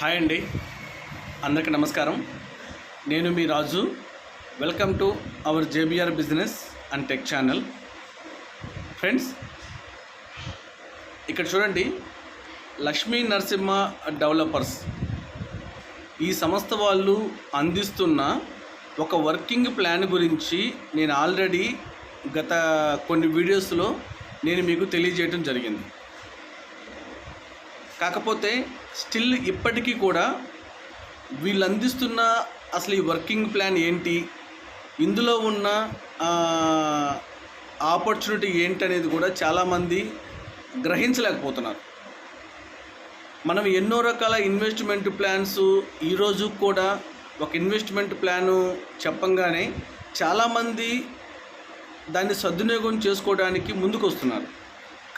Hi అండి. అందరికీ నమస్కారం. నేను మీ Raju. Welcome to our JBR business and tech channel friends ఇక్కడ చూడండి లక్ష్మీ నరసింహ డెవలపర్స్ ఈ సంస్థ వాళ్ళు అందిస్తున్న ఒక వర్కింగ్ ప్లాన్ గురించి నేను ఆల్రెడీ గత కొన్ని వీడియోస్లో నేను మీకు తెలియజేయడం జరిగింది. కాకపోతే స్టిల్ ఇప్పటికీ కూడా వీళ్ళు అందిస్తున్న అసలు ఈ వర్కింగ్ ప్లాన్ ఏంటి? ఇందులో ఉన్న ఆపర్చునిటీ ఏంటి అనేది కూడా చాలామంది గ్రహించలేకపోతున్నారు. మనం ఎన్నో రకాల ఇన్వెస్ట్మెంట్ ప్లాన్స్ ఈరోజు కూడా ఒక ఇన్వెస్ట్మెంట్ ప్లాను చెప్పంగానే చాలామంది దాన్ని సద్వినియోగం చేసుకోవడానికి ముందుకు వస్తున్నారు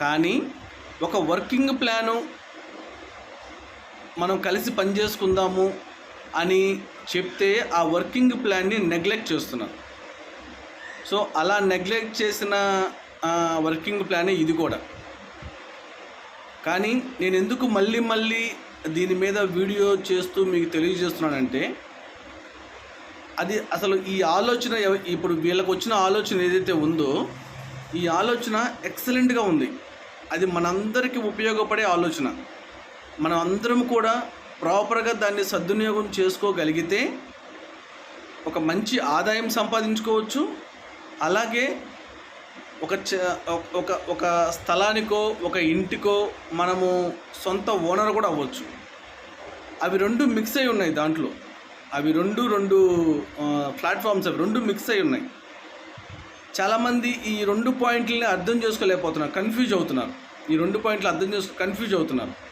కానీ ఒక వర్కింగ్ ప్లాను మనం కలిసి పనిచేసుకుందాము అని చెప్తే ఆ వర్కింగ్ ప్లాన్ని నెగ్లెక్ట్ చేస్తున్నారు. సో అలా నెగ్లెక్ట్ చేసిన వర్కింగ్ ప్లానే ఇది కూడా. కానీ నేను ఎందుకు మళ్ళీ మళ్ళీ దీని మీద వీడియో చేస్తూ మీకు తెలియజేస్తున్నానంటే అది అసలు ఈ ఆలోచన ఇప్పుడు వీళ్ళకు వచ్చిన ఆలోచన ఏదైతే ఉందో ఈ ఆలోచన ఎక్సలెంట్గా ఉంది. అది మనందరికీ ఉపయోగపడే ఆలోచన. మనం అందరం కూడా ప్రాపర్గా దాన్ని సద్వినియోగం చేసుకోగలిగితే ఒక మంచి ఆదాయం సంపాదించుకోవచ్చు. అలాగే ఒక చ- ఒక ఒక స్థలానికో ఒక ఇంటికో మనము సొంత ఓనర్ కూడా అవ్వచ్చు. అవి రెండు మిక్స్ అయి ఉన్నాయి దాంట్లో. అవి రెండు రెండు ప్లాట్ఫామ్స్ అవి రెండు మిక్స్ అయి ఉన్నాయి. చాలామంది ఈ రెండు పాయింట్లని అర్థం చేసుకోలేకపోతున్నారు కన్ఫ్యూజ్ అవుతున్నారు. ఈ రెండు పాయింట్లు అర్థం చేసుకో కన్ఫ్యూజ్ అవుతున్నారు.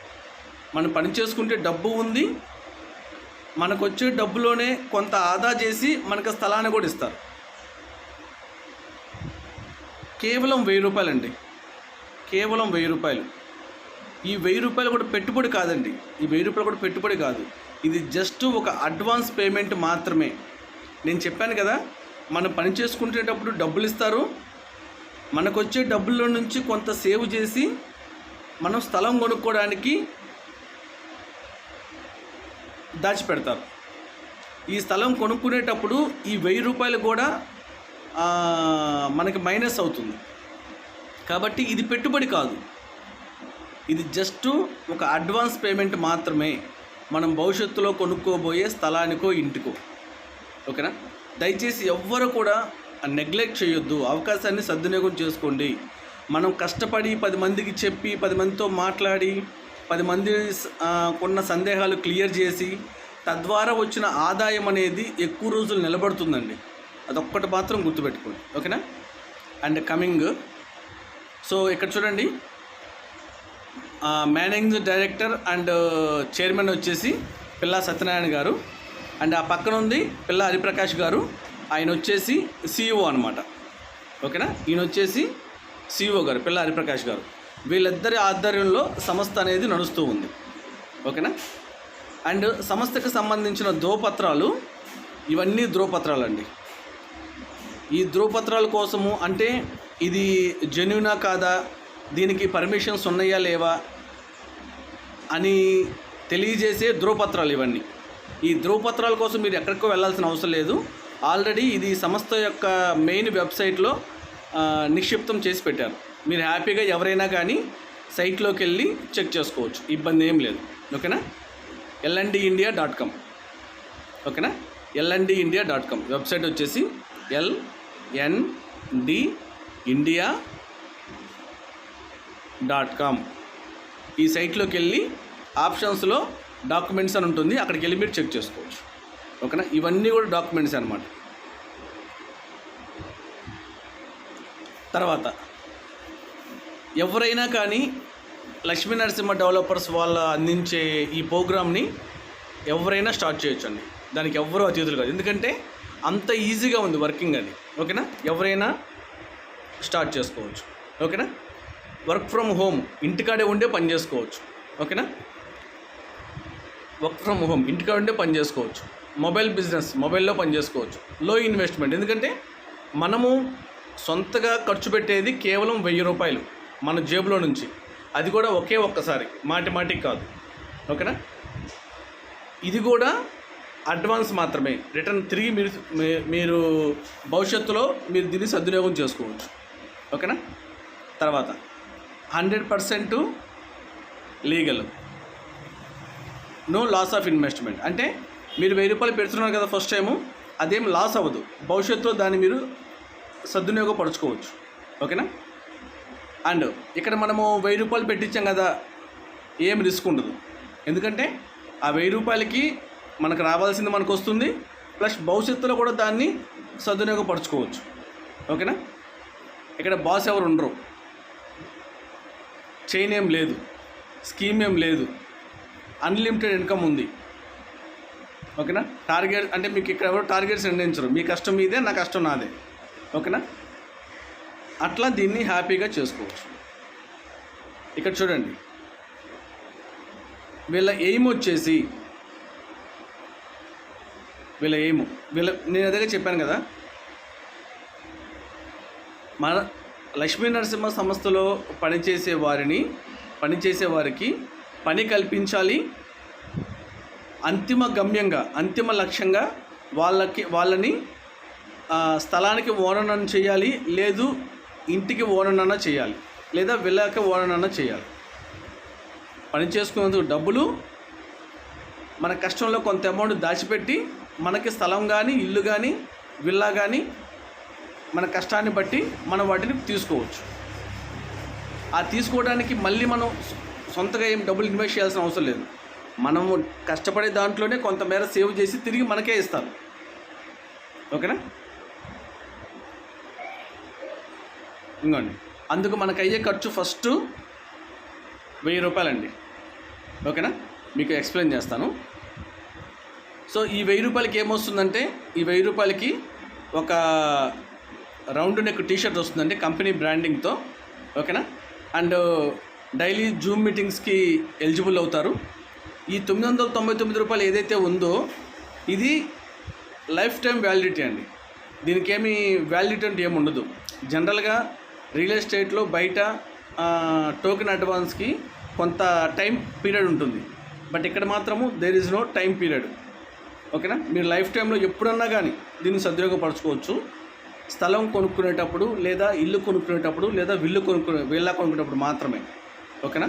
మనం పని చేసుకుంటే డబ్బు ఉంది మనకు వచ్చే డబ్బులోనే కొంత ఆదా చేసి మనకు స్థలాన్ని కూడా ఇస్తారు. కేవలం వెయ్యి రూపాయలండి. కేవలం వెయ్యి రూపాయలు. ఈ వెయ్యి రూపాయలు కూడా పెట్టుబడి కాదండి. ఈ వెయ్యి రూపాయలు కూడా పెట్టుబడి కాదు. ఇది జస్ట్ ఒక అడ్వాన్స్ పేమెంట్ మాత్రమే. నేను చెప్పాను కదా మనం పని చేసుకునేటప్పుడు డబ్బులు ఇస్తారు. మనకు వచ్చే డబ్బుల్లో నుంచి కొంత సేవ్ చేసి మనం స్థలం కొనుక్కోవడానికి దాచిపెడతారు. ఈ స్థలం కొనుక్కునేటప్పుడు ఈ వెయ్యి రూపాయలు కూడా మనకి మైనస్ అవుతుంది. కాబట్టి ఇది పెట్టుబడి కాదు. ఇది జస్ట్ ఒక అడ్వాన్స్ పేమెంట్ మాత్రమే. మనం భవిష్యత్తులో కొనుక్కోబోయే స్థలానికో ఇంటికో. ఓకేనా? దయచేసి ఎవ్వరు కూడా నెగ్లెక్ట్ చేయొద్దు. అవకాశాన్ని సద్వినియోగం చేసుకోండి. మనం కష్టపడి పది మందికి చెప్పి పది మందితో మాట్లాడి పది మంది కొన్న సందేహాలు క్లియర్ చేసి తద్వారా వచ్చిన ఆదాయం అనేది ఎక్కువ రోజులు నిలబడుతుందండి. అదొక్కటి మాత్రం గుర్తుపెట్టుకోండి. ఓకేనా? And coming. సో ఇక్కడ చూడండి. మేనేజింగ్ డైరెక్టర్ అండ్ చైర్మన్ వచ్చేసి పిల్లా సత్యనారాయణ గారు. అండ్ ఆ పక్కన ఉంది పిల్ల హరిప్రకాష్ గారు. ఆయన వచ్చేసి సిఇఓ అనమాట ఓకేనా? ఈయన వచ్చేసి సిఇఓ గారు పిల్ల హరిప్రకాష్ గారు. వీళ్ళిద్దరి ఆధ్వర్యంలో సంస్థ అనేది నడుస్తూ ఉంది. ఓకేనా? అండ్ సంస్థకు సంబంధించిన ధ్రువపత్రాలు ఇవన్నీ ధ్రువపత్రాలు అండి ఈ ధ్రువపత్రాల కోసము అంటే ఇది జెన్యునా కాదా? దీనికి పర్మిషన్స్ ఉన్నాయా లేవా? అని తెలియజేసే ధ్రువపత్రాలు ఇవన్నీ. ఈ ధ్రువపత్రాల కోసం మీరు ఎక్కడికో వెళ్ళాల్సిన అవసరం లేదు. ఆల్రెడీ ఇది సంస్థ యొక్క మెయిన్ వెబ్సైట్లో నిక్షిప్తం చేసి పెట్టారు. మీరు హ్యాపీగా ఎవరైనా కానీ సైట్లోకి వెళ్ళి చెక్ చేసుకోవచ్చు. ఇబ్బంది ఏం లేదు. ఓకేనా? LND India dot com. ఓకేనా? LND India dot com. Website వచ్చేసి ఎల్ఎన్డి ఇండియా డాట్ కామ్. ఈ సైట్లోకి వెళ్ళి ఆప్షన్స్లో డాక్యుమెంట్స్ అని ఉంటుంది. అక్కడికి వెళ్ళి మీరు చెక్ చేసుకోవచ్చు. ఓకేనా? ఇవన్నీ కూడా డాక్యుమెంట్స్ అనమాట తర్వాత ఎవరైనా కానీ లక్ష్మీ నరసింహ డెవలపర్స్ వాళ్ళ అందించే ఈ ప్రోగ్రామ్ని ఎవరైనా స్టార్ట్ చేయొచ్చండి. దానికి ఎవరు అతిథులు కాదు. ఎందుకంటే అంత ఈజీగా ఉంది వర్కింగ్ అది. ఓకేనా? ఎవరైనా స్టార్ట్ చేసుకోవచ్చు. ఓకేనా? Work from home. ఇంటికాడే ఉండే పని చేసుకోవచ్చు. ఓకేనా? Work from home. ఇంటికాడ ఉండే పని చేసుకోవచ్చు. Mobile business. మొబైల్లో పని చేసుకోవచ్చు. లో ఇన్వెస్ట్మెంట్. ఎందుకంటే మనము సొంతగా ఖర్చు పెట్టేది కేవలం వెయ్యి రూపాయలు. మన జేబులో నుంచి. అది కూడా ఒకే ఒక్కసారి. మాటి మాటికి కాదు. ఓకేనా? ఇది కూడా అడ్వాన్స్ మాత్రమే. రిటర్న్ తిరిగి మీరు మీ- మీరు భవిష్యత్తులో మీరు దీన్ని సద్వినియోగం చేసుకోవచ్చు. ఓకేనా? తర్వాత hundred percent legal. No loss of investment. అంటే మీరు వెయ్యి రూపాయలు పెడుతున్నారు కదా ఫస్ట్ టైము అదేం లాస్ అవ్వదు. భవిష్యత్తులో దాన్ని మీరు సద్వినియోగపరచుకోవచ్చు. ఓకేనా? అండ్ ఇక్కడ మనము వెయ్యి రూపాయలు పెట్టించాం కదా ఏం రిస్క్ ఉండదు. ఎందుకంటే ఆ వెయ్యి రూపాయలకి మనకు రావాల్సింది మనకు వస్తుంది ప్లస్ భవిష్యత్తులో కూడా దాన్ని సద్వినియోగపరచుకోవచ్చు. ఓకేనా? ఇక్కడ బాస్ ఎవరు ఉండరు. చైన్ ఏం లేదు స్కీమ్ ఏం లేదు అన్లిమిటెడ్ ఇన్కమ్ ఉంది. ఓకేనా? టార్గెట్ అంటే మీకు ఇక్కడ ఎవరు టార్గెట్స్ నిర్ణయించరు. మీ కష్టం మీదే నా కష్టం నాదే. ఓకేనా? అట్లా దీన్ని హ్యాపీగా చేసుకోవచ్చు. ఇక్కడ చూడండి. వీళ్ళ ఎయిమ్ వచ్చేసి వీళ్ళ ఎయిమ్ వీళ్ళ నేను అదే చెప్పాను కదా. మన లక్ష్మీ నరసింహ సంస్థలో పనిచేసే వారిని పనిచేసే వారికి పని కల్పించాలి. అంతిమ గమ్యంగా అంతిమ లక్ష్యంగా వాళ్ళకి వాళ్ళని స్థలానికి ఓననన్న చేయాలి. లేదు ఇంటికి ఓనన్నా చేయాలి. లేదా వెళ్ళాక ఓనన్నా చేయాలి. పని చేసుకునేందుకు డబ్బులు మన కష్టంలో కొంత అమౌంట్ దాచిపెట్టి మనకి స్థలం కానీ ఇల్లు కానీ విల్లా కానీ మన కష్టాన్ని బట్టి మనం వాటిని తీసుకోవచ్చు. ఆ తీసుకోవడానికి మళ్ళీ మనం సొంతగా ఏం డబ్బులు ఇన్వెస్ట్ చేయాల్సిన అవసరం లేదు. మనము కష్టపడే దాంట్లోనే కొంతమేర సేవ్ చేసి తిరిగి మనకే ఇస్తారు. ఓకేనా? ఇంకోండి. అందుకు మనకు అయ్యే ఖర్చు ఫస్ట్ వెయ్యి రూపాయలండి. ఓకేనా? మీకు ఎక్స్ప్లెయిన్ చేస్తాను. సో ఈ వెయ్యి రూపాయలకి ఏమొస్తుందంటే ఈ వెయ్యి రూపాయలకి ఒక రౌండ్ నెక్ టీషర్ట్ వస్తుందండి కంపెనీ బ్రాండింగ్తో. ఓకేనా? అండ్ డైలీ జూమ్ మీటింగ్స్కి ఎలిజిబుల్ అవుతారు. ఈ తొమ్మిది వందల తొంభై తొమ్మిది రూపాయలు ఏదైతే ఉందో ఇది లైఫ్ టైం వ్యాలిడిటీ అండి. దీనికి ఏమి వ్యాలిడిటీ అంటే ఏమి ఉండదు జనరల్గా రియల్ ఎస్టేట్లో బయట టోకెన్ అడ్వాన్స్కి కొంత టైం పీరియడ్ ఉంటుంది. బట్ ఇక్కడ మాత్రము there is no time period ఓకేనా? మీరు లైఫ్ టైంలో ఎప్పుడన్నా కానీ దీన్ని సద్వినియోగపరచుకోవచ్చు. స్థలం కొనుక్కునేటప్పుడు లేదా ఇల్లు కొనుక్కునేటప్పుడు లేదా విల్లు కొనుక్కునే వీళ్ళ కొనుక్కునేటప్పుడు మాత్రమే. ఓకేనా?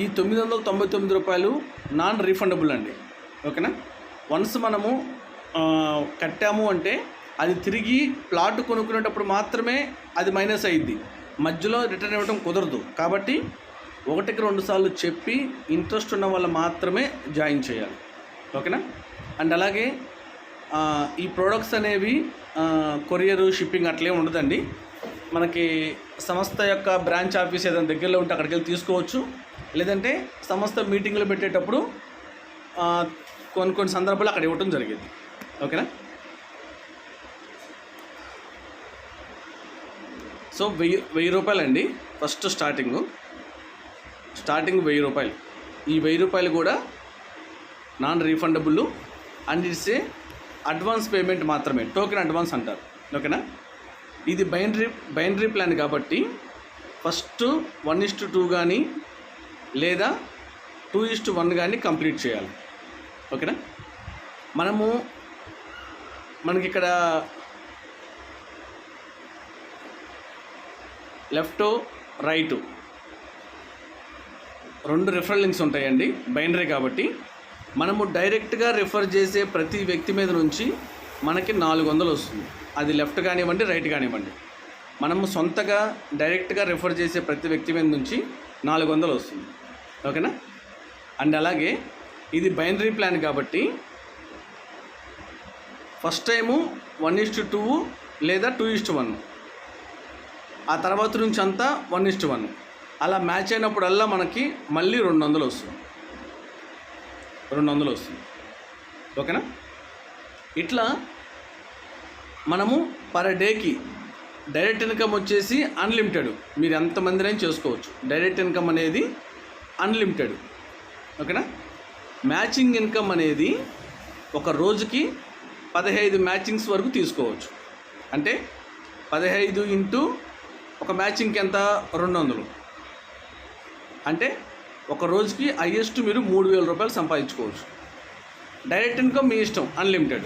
ఈ తొమ్మిది వందల తొంభై తొమ్మిది రూపాయలు నాన్ రీఫండబుల్ అండి. ఓకేనా? వన్స్ మనము కట్టాము అంటే అది తిరిగి ప్లాట్ కొనుక్కునేటప్పుడు మాత్రమే అది మైనస్ అయ్యిద్ది. మధ్యలో రిటర్న్ ఇవ్వడం కుదరదు. కాబట్టి ఒకటికి రెండు సార్లు చెప్పి ఇంట్రెస్ట్ ఉన్న వాళ్ళు మాత్రమే జాయిన్ చేయాలి. ఓకేనా? అండ్ అలాగే ఈ ప్రోడక్ట్స్ అనేవి కొరియర్ షిప్పింగ్ అట్లే ఉండదండి. మనకి సంస్థ యొక్క బ్రాంచ్ ఆఫీస్ ఏదైనా దగ్గరలో ఉంటే అక్కడికి వెళ్ళి తీసుకోవచ్చు. లేదంటే సంస్థ మీటింగ్లు పెట్టేటప్పుడు కొన్ని కొన్ని సందర్భాలు అక్కడ ఇవ్వటం జరిగింది. ఓకేనా? సో వెయ్యి వెయ్యి రూపాయలండి ఫస్ట్ స్టార్టింగ్. స్టార్టింగ్ వెయ్యి రూపాయలు. ఈ వెయ్యి రూపాయలు కూడా non refundable and its a advance payment మాత్రమే టోకెన్ అడ్వాన్స్ అంటారు. ఓకేనా? ఇది బైనరీ బైనరీ ప్లాన్ కాబట్టి first one is to two కానీ లేదా టూ ఇస్ట్ వన్ కానీ కంప్లీట్ చేయాలి. ఓకేనా? మనము మనకి ఇక్కడ లెఫ్ట్ రైట్. రెండు రిఫరల్ లింక్స్ ఉంటాయండి బైనరీ కాబట్టి. మనము డైరెక్ట్గా రిఫర్ చేసే ప్రతి వ్యక్తి మీద నుంచి మనకి నాలుగు వందలు వస్తుంది. అది లెఫ్ట్ కానివ్వండి రైట్ కానివ్వండి. మనము సొంతగా డైరెక్ట్గా రిఫర్ చేసే ప్రతి వ్యక్తి మీద నుంచి నాలుగు వందలు వస్తుంది. ఓకేనా? అండ్ అలాగే ఇది బైనరీ ప్లాన్ కాబట్టి first time one is to two లేదా టూ ఇస్టు వన్. ఆ తర్వాత నుంచి అంతా వన్ ఇస్ట్ వన్ అలా మ్యాచ్ అయినప్పుడల్లా మనకి మళ్ళీ రెండు వందలు వస్తుంది. రెండు వందలు వస్తుంది. ఓకేనా? ఇట్లా మనము పర్ డేకి డైరెక్ట్ ఇన్కమ్ వచ్చేసి అన్లిమిటెడ్ మీరు ఎంతమందినైనా చేసుకోవచ్చు. డైరెక్ట్ ఇన్కమ్ అనేది అన్లిమిటెడ్ ఓకేనా? మ్యాచింగ్ ఇన్కమ్ అనేది ఒక రోజుకి పదహైదు మ్యాచింగ్స్ వరకు తీసుకోవచ్చు. అంటే పదహైదు ఇంటూ ఒక మ్యాచింగ్కి ఎంత? రెండు వందలు. అంటే ఒక రోజుకి హయ్యెస్ట్ మీరు మూడు వేల రూపాయలు సంపాదించుకోవచ్చు. డైరెక్ట్ ఇన్కమ్ మీ ఇష్టం అన్లిమిటెడ్.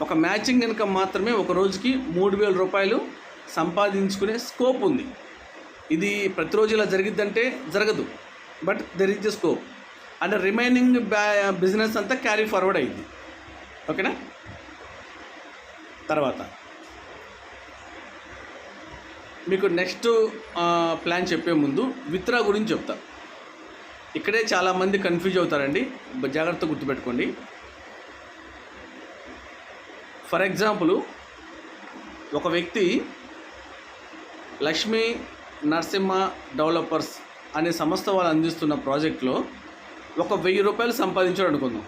ఒక మ్యాచింగ్ ఇన్కమ్ మాత్రమే ఒక రోజుకి మూడు వేల రూపాయలు సంపాదించుకునే స్కోప్ ఉంది. ఇది ప్రతిరోజు ఇలా జరిగిద్దంటే జరగదు. But there is the scope and remaining బ్యా బిజినెస్ అంతా క్యారీ ఫార్వర్డ్ అయింది. ఓకేనా? తర్వాత. మీకు నెక్స్ట్ ప్లాన్ చెప్పే ముందు విత్రా గురించి చెప్తా. ఇక్కడే చాలామంది కన్ఫ్యూజ్ అవుతారండి. జాగ్రత్త గుర్తుపెట్టుకోండి. ఫర్ ఎగ్జాంపుల్ ఒక వ్యక్తి లక్ష్మీ నరసింహ డెవలపర్స్ అనే సంస్థ వాళ్ళు అందిస్తున్న ప్రాజెక్ట్లో ఒక వెయ్యి రూపాయలు సంపాదించాడు అనుకుందాం.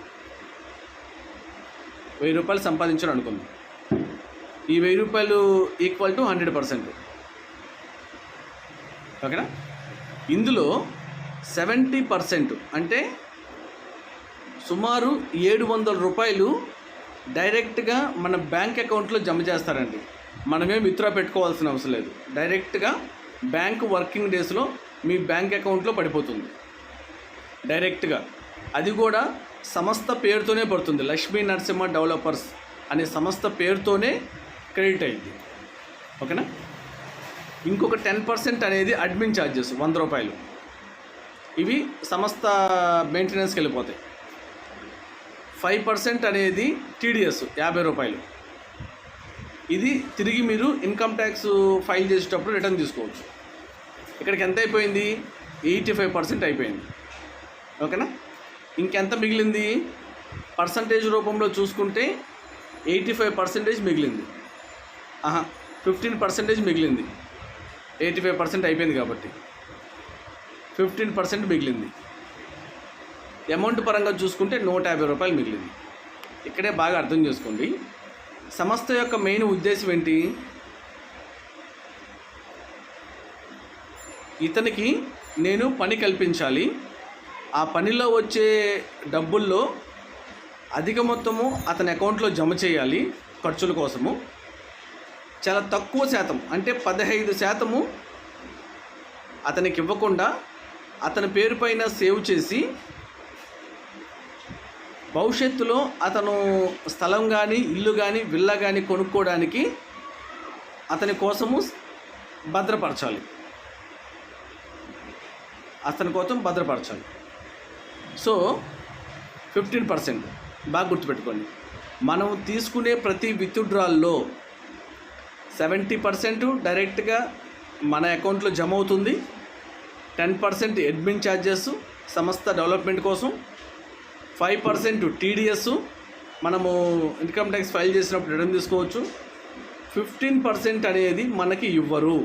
వెయ్యి రూపాయలు సంపాదించాడు అనుకుందాం. ఈ వెయ్యి రూపాయలు ఈక్వల్ టు హండ్రెడ్ పర్సెంట్ ఓకేనా? ఇందులో సెవెంటీ పర్సెంట్ అంటే సుమారు ఏడు వందల రూపాయలు డైరెక్ట్గా మన బ్యాంక్ అకౌంట్లో జమ చేస్తారండి. మనమేం విత్డ్రా పెట్టుకోవాల్సిన అవసరం లేదు. డైరెక్ట్గా బ్యాంక్ వర్కింగ్ డేస్లో మీ బ్యాంక్ అకౌంట్లో పడిపోతుంది. డైరెక్ట్గా. అది కూడా సంస్థ పేరుతోనే పడుతుంది. లక్ష్మీ నరసింహ డెవలపర్స్ అనే సంస్థ పేరుతోనే క్రెడిట్ అయింది. ఓకేనా? ఇంకొక టెన్ పర్సెంట్ అనేది అడ్మిన్ ఛార్జెస్ వంద రూపాయలు. ఇవి సంస్థ మెయింటెనెన్స్కి వెళ్ళిపోతాయి. ఫైవ్ పర్సెంట్ అనేది టీడీఎస్ యాభై రూపాయలు. ఇది తిరిగి మీరు ఇన్కమ్ ట్యాక్స్ ఫైల్ చేసేటప్పుడు రిటర్న్ తీసుకోవచ్చు. ఇక్కడికి ఎంత అయిపోయింది? ఎయిటీ ఫైవ్ పర్సెంట్ అయిపోయింది. ఓకేనా? ఇంకెంత మిగిలింది? పర్సంటేజ్ రూపంలో చూసుకుంటే ఎయిటీ ఫైవ్ పర్సెంటేజ్ మిగిలింది. ఆహా ఫిఫ్టీన్ పర్సెంటేజ్ మిగిలింది. ఎయిటీ ఫైవ్ పర్సెంట్ అయిపోయింది కాబట్టి. ఫిఫ్టీన్ పర్సెంట్ మిగిలింది. అమౌంట్ పరంగా చూసుకుంటే నూట యాభై రూపాయలు మిగిలింది. ఇక్కడే బాగా అర్థం చేసుకోండి. సంస్థ యొక్క మెయిన్ ఉద్దేశం ఏంటి? ఇతనికి నేను పని కల్పించాలి. ఆ పనిలో వచ్చే డబ్బుల్లో అధిక మొత్తము అతని అకౌంట్లో జమ చేయాలి ఖర్చుల కోసము. చాలా తక్కువ శాతం అంటే పదహైదు శాతము అతనికి ఇవ్వకుండా అతని పేరు పైన సేవ్ చేసి భవిష్యత్తులో అతను స్థలం కానీ ఇల్లు కానీ విల్లా కానీ కొనుక్కోవడానికి అతని కోసము భద్రపరచాలి. అతని కోసం భద్రపరచాలి. సో ఫిఫ్టీన్ పర్సెంట్ బాగా గుర్తుపెట్టుకోండి. మనం తీసుకునే ప్రతి విత్డ్రాల్లో సెవెంటీ పర్సెంట్ డైరెక్ట్గా మన అకౌంట్లో జమ అవుతుంది టెన్ పర్సెంట్ అడ్మిన్ ఛార్జెస్ సంస్థ డెవలప్మెంట్ కోసం. ఫైవ్ పర్సెంట్ టీడీఎస్ మనము ఇన్కమ్ ట్యాక్స్ ఫైల్ చేసినప్పుడు రిటర్న్ తీసుకోవచ్చు. ఫిఫ్టీన్ పర్సెంట్ అనేది మనకి ఇవ్వరు.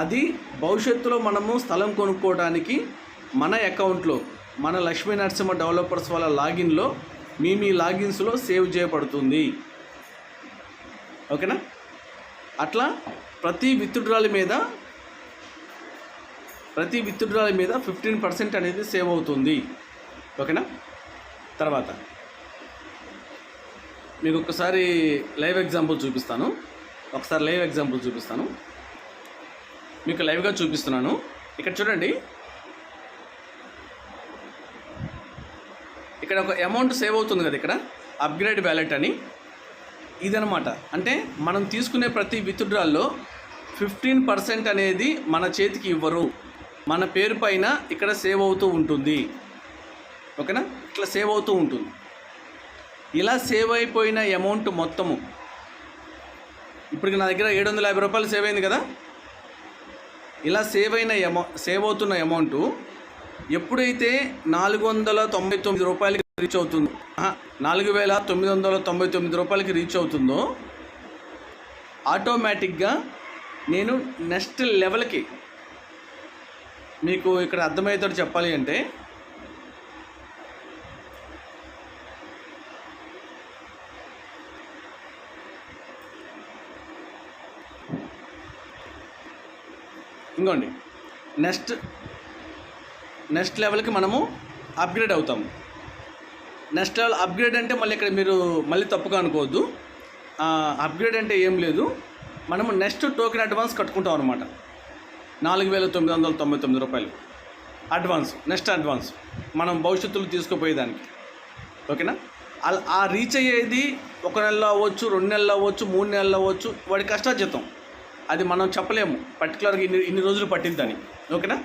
అది భవిష్యత్తులో మనము స్థలం కొనుక్కోవడానికి మన అకౌంట్లో మన లక్ష్మీ నరసింహ డెవలపర్స్ వాళ్ళ లాగిన్లో మీ మీ లాగిన్స్లో సేవ్ చేయబడుతుంది. ఓకేనా? అట్లా ప్రతి విత్డ్రాల మీద ప్రతి విత్డ్రాల మీద ఫిఫ్టీన్ పర్సెంట్ అనేది సేవ్ అవుతుంది. ఓకేనా? తర్వాత మీకు ఒకసారి లైవ్ ఎగ్జాంపుల్ చూపిస్తాను. ఒకసారి లైవ్ ఎగ్జాంపుల్ చూపిస్తాను. మీకు లైవ్గా చూపిస్తున్నాను. ఇక్కడ చూడండి. ఇక్కడ ఒక అమౌంట్ సేవ్ అవుతుంది కదా ఇక్కడ అప్గ్రేడ్ వ్యాలెట్ అని. ఇదనమాట. అంటే మనం తీసుకునే ప్రతి విత్డ్రాల్లో ఫిఫ్టీన్ పర్సెంట్ అనేది మన చేతికి ఇవ్వరు. మన పేరు పైన ఇక్కడ సేవ్ అవుతూ ఉంటుంది. ఓకేనా? ఇట్లా సేవ్ అవుతూ ఉంటుంది. ఇలా సేవ్ అయిపోయిన అమౌంట్ మొత్తము. ఇప్పటికి నా దగ్గర ఏడు వందల యాభై రూపాయలు సేవ్ అయింది కదా? ఇలా సేవ్ అయిన అమౌ సేవ్ అవుతున్న అమౌంట్ ఎప్పుడైతే నాలుగు వందల తొంభై తొమ్మిది రూపాయలకి రీచ్ అవుతుంది. నాలుగు వేల తొమ్మిది వందల తొంభై తొమ్మిది రూపాయలకి రీచ్ అవుతుందో ఆటోమేటిక్గా నేను నెక్స్ట్ లెవెల్కి మీకు ఇక్కడ అర్థమయ్యేటట్టు చెప్పాలి అంటే ఇంకోండి. నెక్స్ట్ నెక్స్ట్ లెవెల్కి మనము అప్గ్రేడ్ అవుతాము. నెక్స్ట్ లెవెల్ అప్గ్రేడ్ అంటే మళ్ళీ ఇక్కడ మీరు మళ్ళీ తప్పుగా అనుకోవద్దు. అప్గ్రేడ్ అంటే ఏం లేదు. మనము నెక్స్ట్ టోకెన్ అడ్వాన్స్ కట్టుకుంటాం అనమాట నాలుగు వేల తొమ్మిది వందల తొంభై తొమ్మిది రూపాయలు. Advance next advance. మనం భవిష్యత్తులో తీసుకుపోయేదానికి. ఓకేనా? అలా ఆ రీచ్ అయ్యేది ఒక నెలలో అవ్వచ్చు రెండు నెలలు అవ్వచ్చు మూడు నెలలు అవ్వచ్చు వాడి కష్టార్జితం. అది మనం చెప్పలేము. పర్టికులర్గా ఇన్ని ఇన్ని రోజులు పట్టిద్దని ఓకేనా?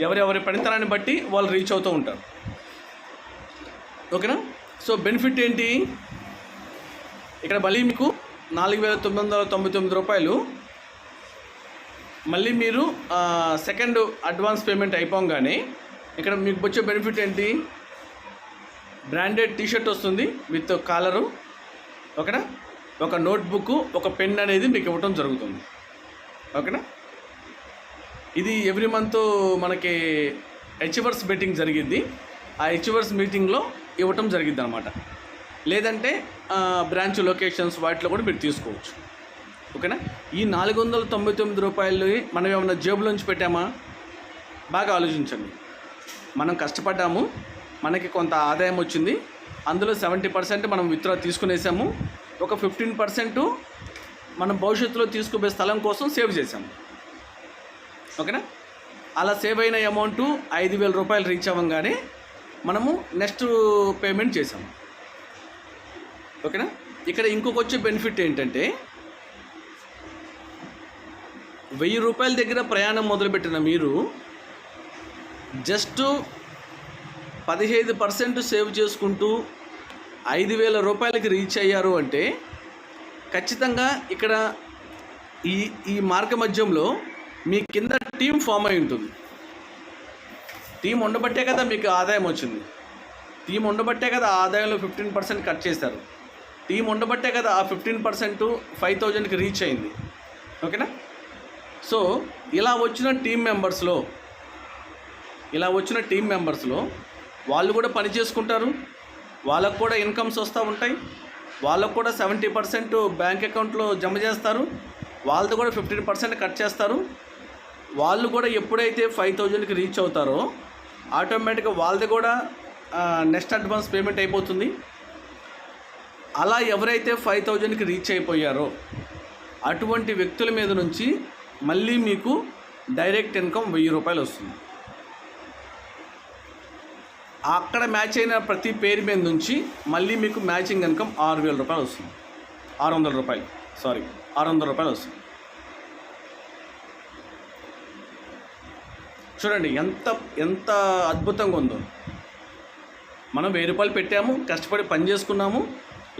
ఎవరెవరి పనితనాన్ని బట్టి వాళ్ళు రీచ్ అవుతూ ఉంటారు. ఓకేనా? సో బెనిఫిట్ ఏంటి? ఇక్కడ మళ్ళీ మీకు నాలుగు వేల తొమ్మిది వందల తొంభై తొమ్మిది రూపాయలు. మళ్ళీ మీరు సెకండ్ అడ్వాన్స్ పేమెంట్ అయిపోగానే ఇక్కడ మీకు వచ్చే బెనిఫిట్ ఏంటి? బ్రాండెడ్ టీషర్ట్ వస్తుంది విత్ కాలరు ఓకేనా? ఒక నోట్బుక్ ఒక పెన్ అనేది మీకు ఇవ్వటం జరుగుతుంది. ఓకేనా? ఇది ఎవ్రీ మంత్ మనకి హెచ్వర్స్ మీటింగ్ జరిగింది. ఆ హెచ్వర్స్ మీటింగ్లో ఇవ్వటం జరిగిద్ది అనమాట లేదంటే బ్రాంచ్ లొకేషన్స్ వాటిలో కూడా మీరు తీసుకోవచ్చు. ఓకేనా? ఈ నాలుగు వందల తొంభై తొమ్మిది రూపాయలు మనం ఏమైనా జేబులోంచి పెట్టామా? బాగా ఆలోచించండి. మనం కష్టపడ్డాము మనకి కొంత ఆదాయం వచ్చింది అందులో సెవెంటీ పర్సెంట్ మనం విత్డ్రా తీసుకునేసాము ఒక ఫిఫ్టీన్ పర్సెంట్ మనం భవిష్యత్తులో తీసుకుపోయే స్థలం కోసం సేవ్ చేసాము ఓకేనా? అలా సేవ్ అయిన అమౌంట్ ఐదు వేల రూపాయలు రీచ్ అవ్వగానే మనము నెక్స్ట్ పేమెంట్ చేసాము. ఓకేనా? ఇక్కడ ఇంకొక వచ్చే బెనిఫిట్ ఏంటంటే వెయ్యి రూపాయల దగ్గర ప్రయాణం మొదలుపెట్టిన మీరు జస్ట్ పదిహేను పర్సెంట్ సేవ్ చేసుకుంటూ ఐదు వేల రూపాయలకి రీచ్ అయ్యారు అంటే ఖచ్చితంగా ఇక్కడ ఈ ఈ మార్గ మధ్యంలో మీ కింద టీం ఫామ్ అయి ఉంటుంది. టీం ఉండబట్టే కదా మీకు ఆదాయం వచ్చింది. టీం ఉండబట్టే కదా ఆదాయంలో ఫిఫ్టీన్ పర్సెంట్ కట్ చేశారు. టీం ఉండబట్టే కదా ఆ ఫిఫ్టీన్ పర్సెంట్ ఫైవ్ థౌజండ్కి రీచ్ అయింది. ఓకేనా? సో ఇలా వచ్చిన టీం మెంబర్స్లో ఇలా వచ్చిన టీం మెంబర్స్లో వాళ్ళు కూడా పని చేసుకుంటారు. వాళ్ళకు కూడా ఇన్కమ్స్ వస్తూ ఉంటాయి. వాళ్ళకు కూడా సెవెంటీ పర్సెంట్ బ్యాంక్ అకౌంట్లో జమ చేస్తారు. వాళ్ళది కూడా ఫిఫ్టీన్ పర్సెంట్ కట్ చేస్తారు. వాళ్ళు కూడా ఎప్పుడైతే ఫైవ్ థౌజండ్కి రీచ్ అవుతారో ఆటోమేటిక్గా వాళ్ళది కూడా నెక్స్ట్ అడ్వాన్స్ పేమెంట్ అయిపోతుంది. అలా ఎవరైతే ఫైవ్ థౌజండ్కి రీచ్ అయిపోయారో అటువంటి వ్యక్తుల మీద నుంచి మళ్ళీ మీకు డైరెక్ట్ ఇన్కమ్ వెయ్యి రూపాయలు వస్తుంది. అక్కడ మ్యాచ్ అయిన ప్రతి పేరు మీద నుంచి మళ్ళీ మీకు మ్యాచింగ్ ఇన్కమ్ ఆరు వేల రూపాయలు వస్తుంది. ఆరు వందల రూపాయలు సారీ ఆరు వందల రూపాయలు వస్తుంది. చూడండి ఎంత ఎంత అద్భుతంగా ఉందో. మనం వెయ్యి రూపాయలు పెట్టాము కష్టపడి పని చేసుకున్నాము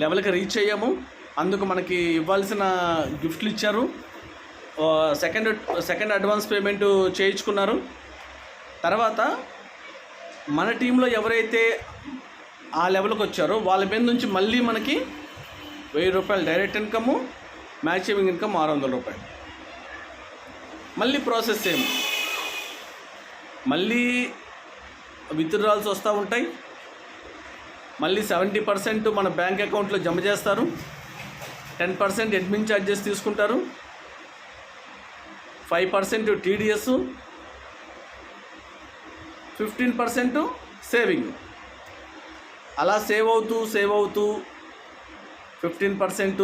లెవెల్కి రీచ్ అయ్యాము అందుకు మనకి ఇవ్వాల్సిన గిఫ్ట్లు ఇచ్చారు. సెకండ్ సెకండ్ అడ్వాన్స్ పేమెంట్ చేయించుకున్నారు. తర్వాత మన టీంలో ఎవరైతే ఆ లెవెల్కి వచ్చారో వాళ్ళ మీద నుంచి మళ్ళీ మనకి వెయ్యి రూపాయలు డైరెక్ట్ ఇన్కమ్ మ్యాచింగ్ ఇన్కమ్ ఆరు వందల రూపాయలు. మళ్ళీ ప్రాసెస్ సేమ్ మళ్ళీ విత్డ్రాల్స్ వస్తూ ఉంటాయి. మళ్ళీ సెవెంటీ పర్సెంట్ మన బ్యాంక్ అకౌంట్లో జమ చేస్తారు. టెన్ పర్సెంట్ అడ్మిన్ ఛార్జెస్ తీసుకుంటారు. Five percent TDS. Fifteen percent saving. అలా సేవ్ అవుతూ సేవ్ అవుతూ ఫిఫ్టీన్ పర్సెంట్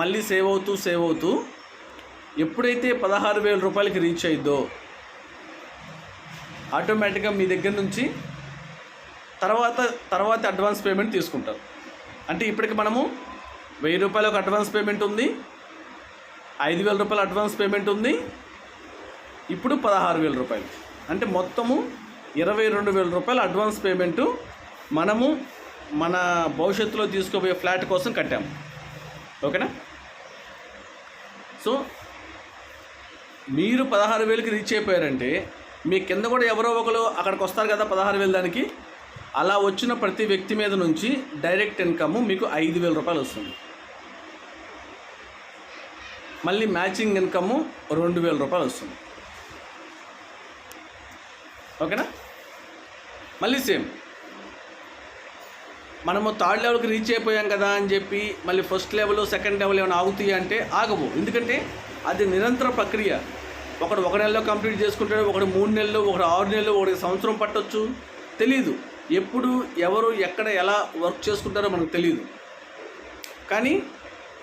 మళ్ళీ సేవ్ అవుతూ సేవ్ అవుతూ ఎప్పుడైతే పదహారు వేల రూపాయలకి రీచ్ అయ్యిద్దో ఆటోమేటిక్గా మీ దగ్గర నుంచి తర్వాత తర్వాత అడ్వాన్స్ పేమెంట్ తీసుకుంటారు. అంటే ఇప్పటికి మనము వెయ్యి రూపాయలు ఒక అడ్వాన్స్ పేమెంట్ ఉంది ఐదు వేల రూపాయల అడ్వాన్స్ పేమెంట్ ఉంది ఇప్పుడు పదహారు వేల రూపాయలు. అంటే మొత్తము ఇరవై రెండు వేల రూపాయల అడ్వాన్స్ పేమెంటు మనము మన భవిష్యత్తులో తీసుకోబోయే ఫ్లాట్ కోసం కట్టాము. ఓకేనా? సో మీరు పదహారు వేలకి రీచ్ అయిపోయారంటే మీ కింద కూడా ఎవరో ఒకరు అక్కడికి వస్తారు కదా పదహారు వేల దానికి. అలా వచ్చిన ప్రతి వ్యక్తి మీద నుంచి డైరెక్ట్ ఇన్కమ్ మీకు ఐదు వేల రూపాయలు వస్తుంది. మళ్ళీ మ్యాచింగ్ ఇన్కమ్ రెండు వేల రూపాయలు వస్తుంది. ఓకేనా? మళ్ళీ సేమ్. మనము థర్డ్ లెవెల్కి రీచ్ అయిపోయాం కదా అని చెప్పి మళ్ళీ ఫస్ట్ లెవెల్ సెకండ్ లెవెల్ ఏమైనా ఆగుతాయి అంటే ఆగవు. ఎందుకంటే అది నిరంతర ప్రక్రియ. ఒకడు ఒక నెలలో కంప్లీట్ చేసుకుంటాడు ఒకడు మూడు నెలలు ఒకడు ఆరు నెలలు ఒకటి సంవత్సరం పట్టొచ్చు. తెలీదు. ఎప్పుడు ఎవరు ఎక్కడ ఎలా వర్క్ చేసుకుంటారో మనకు తెలియదు కానీ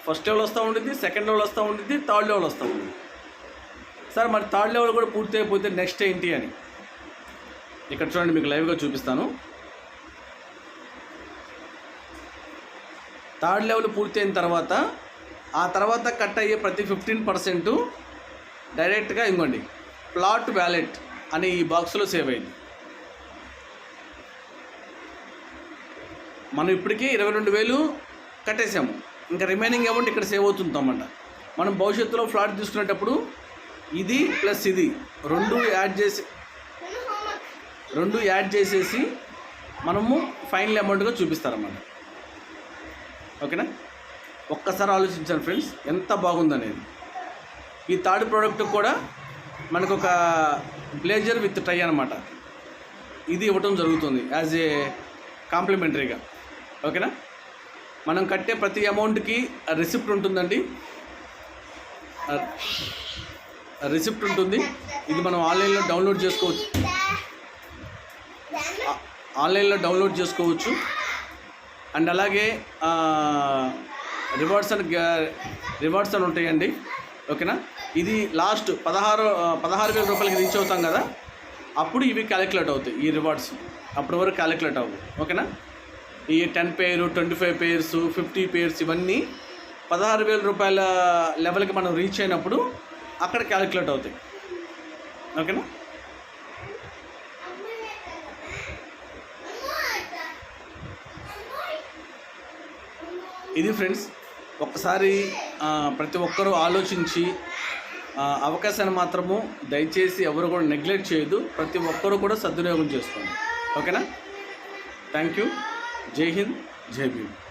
ఫస్ట్ లెవెల్ వస్తూ ఉండిద్ది సెకండ్ లెవెల్ వస్తూ ఉండిద్ది థర్డ్ లెవెల్ వస్తూ ఉండిద్ది. సార్ మరి థర్డ్ లెవెల్ కూడా పూర్తి అయిపోతే నెక్స్ట్ ఏంటి అని? ఇక్కడ చూడండి మీకు లైవ్గా చూపిస్తాను. థర్డ్ లెవెల్ పూర్తయిన తర్వాత ఆ తర్వాత కట్ అయ్యే ప్రతి ఫిఫ్టీన్ పర్సెంట్ డైరెక్ట్గా ఇంకోండి ప్లాట్ వ్యాలెట్ అనే ఈ బాక్స్లో సేవ్ అయింది. మనం ఇప్పటికీ ఇరవై రెండు వేలు కట్టేసాము. ఇంకా రిమైనింగ్ అమౌంట్ ఇక్కడ సేవ్ అవుతుందన్నమాట. మనం భవిష్యత్తులో ఫ్లాట్ తీసుకునేటప్పుడు ఇది ప్లస్ ఇది రెండు యాడ్ చేసి రెండు యాడ్ చేసేసి మనము ఫైనల్ అమౌంట్గా చూపిస్తారన్నమాట. ఓకేనా? ఒక్కసారి ఆలోచించాను ఫ్రెండ్స్ ఎంత బాగుందనేది. ఈ థర్డ్ ప్రోడక్ట్ కూడా మనకు ఒక బ్లేజర్ విత్ టై అనమాట ఇది ఇవ్వటం జరుగుతుంది యాజ్ ఏ కాంప్లిమెంటరీగా. ఓకేనా? మనం కట్టే ప్రతి అమౌంట్కి రిసిప్ట్ ఉంటుందండి. రిసిప్ట్ ఉంటుంది. ఇది మనం ఆన్లైన్లో డౌన్లోడ్ చేసుకోవచ్చు. ఆన్లైన్లో డౌన్లోడ్ చేసుకోవచ్చు. అండ్ అలాగే రివార్డ్స్ అని గ్యా- రివార్డ్స్ అని ఉంటాయండి. ఓకేనా? ఇది లాస్ట్ పదహారు పదహారు వేల రూపాయలకి రీచ్ అవుతాం కదా? అప్పుడు ఇవి క్యాలిక్యులేట్ అవుతాయి ఈ రివార్డ్స్ అప్పటి వరకు క్యాలిక్యులేట్ అవ్వు. ఓకేనా? ఈ ten pair twenty five pairs fifty pairs ఇవన్నీ పదహారు వేల రూపాయల లెవెల్కి మనం రీచ్ అయినప్పుడు అక్కడ క్యాలిక్యులేట్ అవుతాయి. ఓకేనా? ఇది ఫ్రెండ్స్ ఒక్కసారి ప్రతి ఒక్కరూ ఆలోచించి అవకాశాన్ని మాత్రము దయచేసి ఎవరు కూడా నెగ్లెక్ట్ చేయొద్దు. ప్రతి ఒక్కరూ కూడా సద్వినియోగం చేసుకోండి. ఓకేనా? Thank you. జై హింద్. జై భీమ్.